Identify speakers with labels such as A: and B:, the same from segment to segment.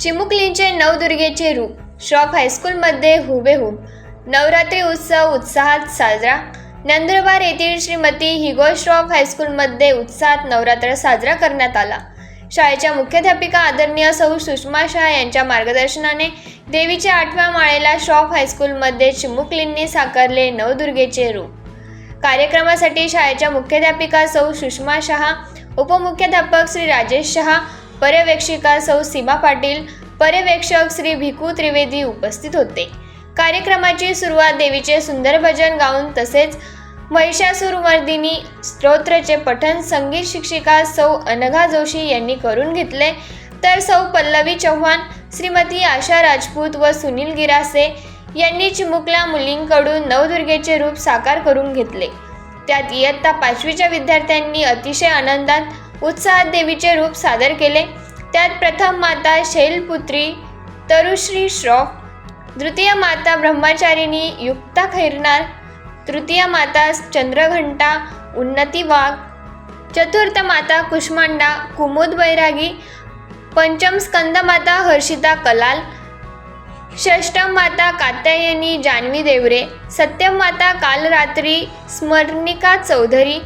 A: चिमुकलींचे नवदुर्गेचे रूप. श्रॉफ हायस्कूलमध्ये हुबेहूब नवरात्री उत्सव उत्साहात साजरा. नंदुरबार येथील श्रीमती हिगो श्रॉफ हायस्कूलमध्ये उत्साहात नवरात्र साजरा करण्यात आला. शाळेच्या मुख्याध्यापिका आदरणीय सौ सुषमा शाह यांच्या मार्गदर्शनाने देवीच्या आठव्या माळेला श्रॉफ हायस्कूलमध्ये चिमुकलींनी साकारले नवदुर्गेचे रूप. कार्यक्रमासाठी शाळेच्या मुख्याध्यापिका सौ सुषमा शहा उपमुख्याध्यापक श्री राजेश शहा पर्यवेक्षिका सौ सीमा पाटील पर्यवेक्षक श्री भिकू त्रिवेदी उपस्थित होते. कार्यक्रमाची सुरुवात देवीचे सुंदर भजन गाऊन तसेच महिषासुरमर्दिनी स्तोत्रचे पठन संगीत शिक्षिका सौ अनघा जोशी यांनी करून घेतले. तर सौ पल्लवी चव्हाण श्रीमती आशा राजपूत व सुनील गिरासे यांनी चिमुकल्या मुलींकडून नवदुर्गेचे रूप साकार करून घेतले. त्यात इयत्ता पाचवीच्या विद्यार्थ्यांनी अतिशय आनंदात उत्साहात देवीचे रूप सादर केले. त्यात प्रथम माता शैलपुत्री तरुश्री श्रॉफ द्वितीय माता ब्रह्मचारिणी युक्ता खैरनार तृतीय माता चंद्रघंटा उन्नती वाघ चतुर्थ माता कुष्मांडा कुमुद बैरागी पंचम स्कंद माता हर्षिता कलाल षष्टम माता कात्यायनी जान्हवी देवरे सत्यम माता कालरात्री स्मरणिका चौधरी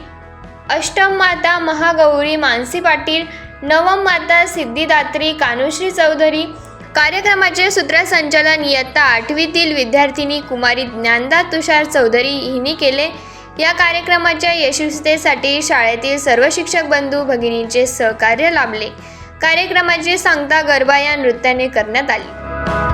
A: अष्टम माता महागौरी मानसी पाटील नवम माता सिद्धिदात्री कानुश्री चौधरी कार्यक्रमाचे सूत्रसंचालन इयत्ता आठवीतील विद्यार्थिनी कुमारी ज्ञानदा तुषार चौधरी हिने केले. या कार्यक्रमाच्या यशस्वीतेसाठी शाळेतील सर्व शिक्षक बंधू भगिनींचे सहकार्य लाभले. कार्यक्रमाची सांगता गरबा या नृत्याने करण्यात आली.